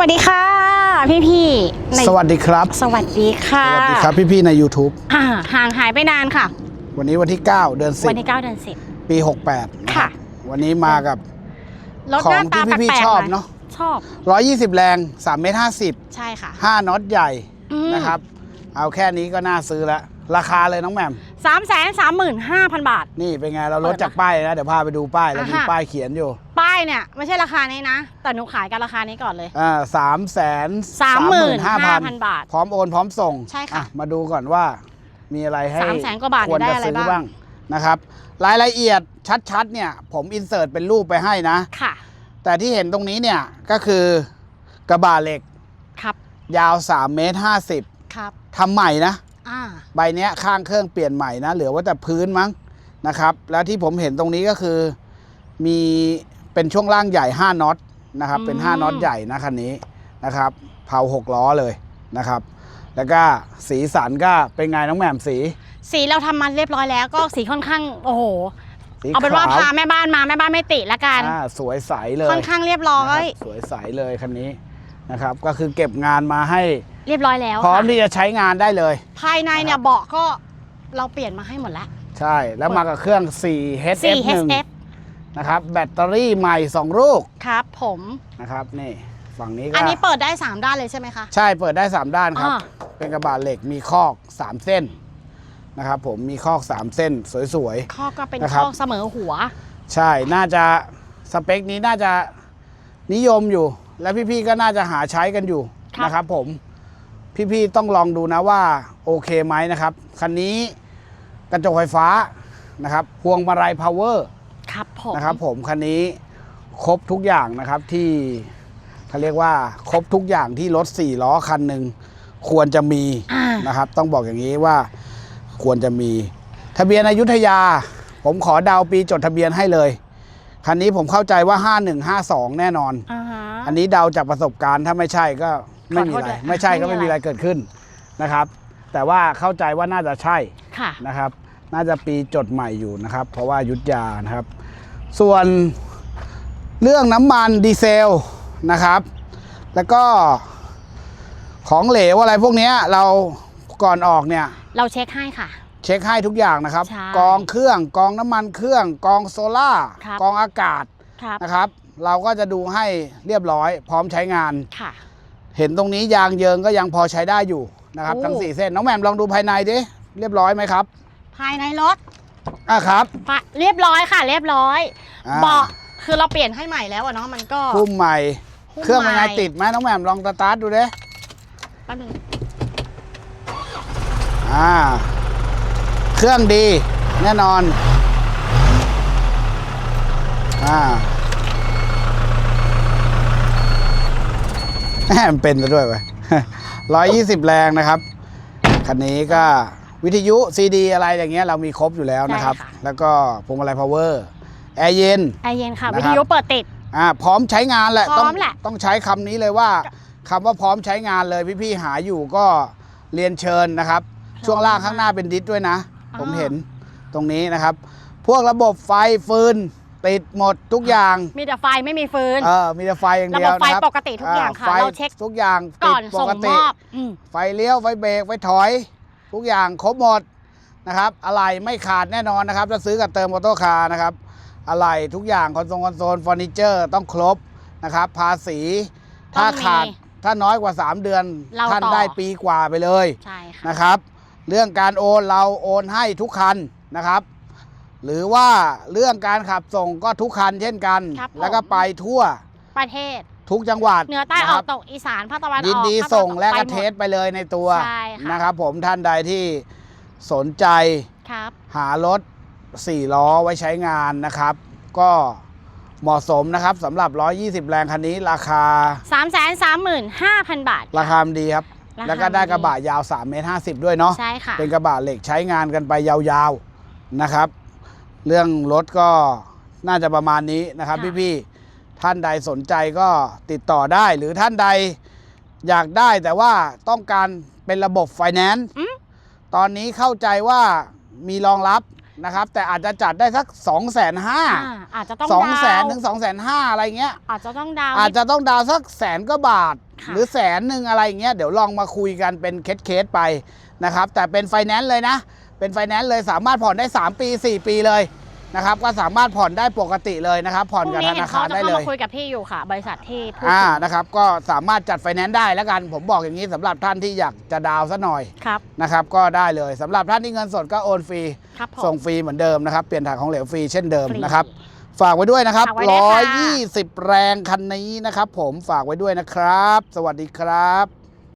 วัสดีค่ะ พี่พี่ๆในสวัสดีครับ สวัสดีค่ะสวัสดีครับพี่ๆใน YouTube อ่าห่างหายไปนานค่ะ วันนี้วันที่ 9 เดือนวันที่ 9 เดือน 10 ปี 68นะค่ะ วันนี้มากับ10รถขอหน้างตาที่แปลพี่กๆๆชอบหยเนอะชอบ 120 แรง 3 เมตรใช่ค่ะ50 5น็อตใหญ่อืมนะครับ เอาแค่นี้ก็น่าซื้อแล้วราคาเลยน้องแหม่มสามแสนสามหมื่นห้าพันบาท นี่เป็นไงเราลดเปิดมาจากป้ายนะ เดี๋ยวพาไปดูป้าย แล้วมีอ่าฮะป้ายเขียนอยู่ ป้ายเนี่ยไม่ใช่ราคานี้นะ แต่หนูขายกันราคานี้ก่อนเลย อ่าสามแสน35,000 บาท พร้อมโอนพร้อมส่งใช่ค่ะอ่มาดูก่อนว่ามีอะไรให้สามแสนกว่าบาทควรเนี่ยได้จะอะไรซื้อบ้าง บ้างนะครับ รายละเอียดชัดๆเนี่ย ผมอินเสิร์ตเป็นรูปไปให้นะ ค่ะ แต่ที่เห็นตรงนี้เนี่ยก็คือกระบะเหล็กครับยาว3เมตร50ครับทำใหม่นะ อ่าใบเนี้ยข้างเครื่องเปลี่ยนใหม่นะ เหลือว่าแต่พื้นมั้งนะครับ แล้วที่ผมเห็นตรงนี้ก็คือมี เป็นช่วงล่างใหญ่ 5น็อตนะครับ เป็น 5น็อตใหญ่นะคันนี้นะครับเผา6ล้อเลยนะครับ แล้วก็สีสันก็เป็นไงน้องแหม่มสี สีเราทำมันเรียบร้อยแล้วก็สีค่อนข้างโอ้โหสีเอาเป็นว่าขพาแม่บ้านมาแม่บ้านไม่ติละกันอ่าสวยใสเลยค่อนข้างเรียบร้อยนะครับสวยใสเลยคันนี้นะครับ ก็คือเก็บงานมาให้เรียบร้อยแล้วพร้อมค่ะที่จะใช้งานได้เลย ภายในเนี่ยเบาะก็เราเปลี่ยนมาให้หมดแล้ว ใช่แล้วมากับเครื่อง4 4 HF1 HF นะครับ แบตเตอรี่ใหม่ 2 ลูกครับผมนะครับนี่ฝั่งนี้ก็อันนี้เปิดได้ 3 ด้านเลยใช่ไหมคะ ใช่เปิดได้ 3 ด้านครับ อ่า เป็นกระบะเหล็กมีคอก 3 เส้นนะครับผมมีคอก 3 เส้นสวย ข้อก็เป็นนะครับ ข้อเสมอหัว ๆ ใช่น่าจะสเปคนี้น่าจะนิยมอยู่ และพี่ๆก็น่าจะหาใช้กันอยู่ครับ นะครับผมพี่ๆต้องลองดูนะว่าโอเคไหมนะครับคันนี้กระจกไฟฟ้านะครับพวงมาลัยพาวเวอร์ ครับผมนะครับผมคันนี้ครบทุกอย่างนะครับที่เขาเรียกว่าครบทุกอย่างที่รถ4ล้อคันหนึ่งควรจะมีอ่า นะครับ ต้องบอกอย่างนี้ว่าควรจะมี ทะเบียนอยุธยา ผมขอเดาวปีจดทะเบียนให้เลย คันนี้ผมเข้าใจว่า 5152 แน่นอน อ่าฮะ อันนี้เดาจากประสบการณ์ถ้าไม่ใช่ก็ไม่มีขอโทษอะไรด้วยไม่ใช่ก็ไม่ไม่มีมีอะไรอะไรเกิดขึ้นนะครับ แต่ว่าเข้าใจว่าน่าจะใช่ค่ะ นะครับ น่าจะปีจดใหม่อยู่นะครับ เพราะว่ายุทธยานะครับ ส่วนเรื่องน้ำมันดีเซลนะครับ แล้วก็ของเหลวอะไรพวกเนี้ยเราก่อนออกเนี่ย เราเช็คให้ค่ะ เช็คให้ทุกอย่างนะครับ ใช่กองเครื่องกองน้ำมันเครื่อง กองโซล่าครับ กองอากาศครับนะครับ เราก็จะดูให้เรียบร้อย พร้อมใช้งาน ค่ะ เห็นตรงนี้ยางเยิงก็ยังพอใช้ได้อยู่นะครับ โอ้ ทั้งสี่เส้น น้องแหม่มลองดูภายในดิเรียบร้อยไหมครับ ภายในรถ อะครับภายเรียบร้อยค่ะ เรียบร้อยอ่า เบาะคือเราเปลี่ยนให้ใหม่แล้วอะเนาะมันก็พุ่มใหม่พุ่มเครื่องเป็นไงใหม่ติดไหมน้องแหม่มลองสตาร์ทดูดิแป๊บนึงอ่า เครื่องดี แน่นอน อ่าแหมมันเป็นซะด้วยไป ร้อยยี่สิบแรงนะครับ คันนี้ก็ วิทยุซีดีอะไรอย่างเงี้ยเรามีครบอยู่แล้วนะครับแล้วก็พวงมาลัยพาวเวอร์แอร์เย็น แอร์เย็นค่ะ นะครับ วิทยุเปิดติด อ่าพร้อมใช้งานแหละพร้ต้อองมแหละ ต้องใช้คำนี้เลยว่าคำว่าพร้อมใช้งานเลยพี่ๆหาอยู่ก็เรียนเชิญนะครับ ช่วงล่างข้างหน้าเป็นดิสด้วยนะอ่าผมเห็นตรงนี้นะครับ พวกระบบไฟฟืนติดหมดทุกอย่างมีแต่ไฟไม่มีฟืน เออมีแต่ไฟอย่างระเดีบยวบไฟนะครับปกติทุกอย่างค่ะ ไฟเราเช็คทุกอย่างก่อนติดปส่งกมติอบอืมไฟเลี้ยวไฟเบรกไฟถอย ทุกอย่างครบหมดนะครับ อะไรไม่ขาดแน่นอนนะครับถ้าซื้อกับเติมมอเตอร์คาร์นะครับ อะไรทุกอย่างคอนโซลคอนโซลเฟอร์นิเจอร์ต้องครบนะครับ ภาษีถ้าต้องมีขาดถ้าน้อยกว่า 3 เดือน เราท่านต่อ ได้ปีกว่าไปเลยใช่ค่ะนะครับ เรื่องการโอนเราโอนให้ทุกคันนะครับ หรือว่าเรื่องการขับส่งก็ทุกคันเช่นกัน ครับผม แล้วก็ไปทั่ว ประเทศ ทุกจังหวัดเหนือใต้นะอคอรักตกอีสานภาคตะวันออกยินดีภาคตะส่งวันออและก็ไปหมดเทสไปเลยในตัวใช่ค่ะนะครับผมท่านใดที่สนใจครับหารถ4ล้อไว้ใช้งานนะครับ ก็เหมาะสมนะครับสำหรับ 120 แรงคันนี้ราคาสามแสนสามหมื่นห้าพันบาท ราคาดีครับราคาแล้วก็ได้ดีกระบะยาว 3 เมตร 50 ด้วยเนาะใช่ค่ะเป็นกระบะเหล็กใช้งานกันไปยาวๆนะครับ เรื่องรถก็น่าจะประมาณนี้นะครับค่ะพี่ๆ ท่านใดสนใจก็ติดต่อได้หรือท่านใดอยากได้แต่ว่าต้องการเป็นระบบไฟแนนซ์อืมตอนนี้เข้าใจว่ามีรองรับนะครับ แต่อาจจะจัดได้สัก2องแสนห้าอ่าอาจจะต้องสองดาวแสนถึงสองแสนห้าอะไรเงี้ย อาจจะต้องดาวอาจจะต้องดาวน์สักแสนก็บาทค่ะหรือแสนหนึ่งอะไรเงี้ยเดี๋ยวลองมาคุยกันเป็นเคสเคสๆไปนะครับ แต่เป็นไฟแนนซ์เลยนะ เป็นไฟแนนซ์เลยสามารถผ่อนได้ 3 ปี 4 ปีเลย นะครับก็สามารถผ่อนได้ปกติเลยนะครับผ่อนพรุ่งกับนี้ธเห็นานเขาคารจะได้เข้าเลมายคุยกับพี่อยู่ค่ะ บริษัทที่พูดอ่าถึงนะครับก็สามารถจัดไฟแนนซ์ได้แล้วกัน ผมบอกอย่างนี้สำหรับท่านที่อยากจะดาวน์ซะหน่อยครับนะครับก็ได้เลยสำหรับท่านที่เงินสดก็โอนฟรีครับผมส่งฟรีเหมือนเดิมนะครับเปลี่ยนถ่ายของเหลวฟรีเช่นเดิมฟรีนะครับฝากไว้ด้วยนะครับฝากไว้ด้วยค่ะ120 แรงคันนี้นะครับ ผมฝากไว้ด้วยนะครับ สวัสดีครับ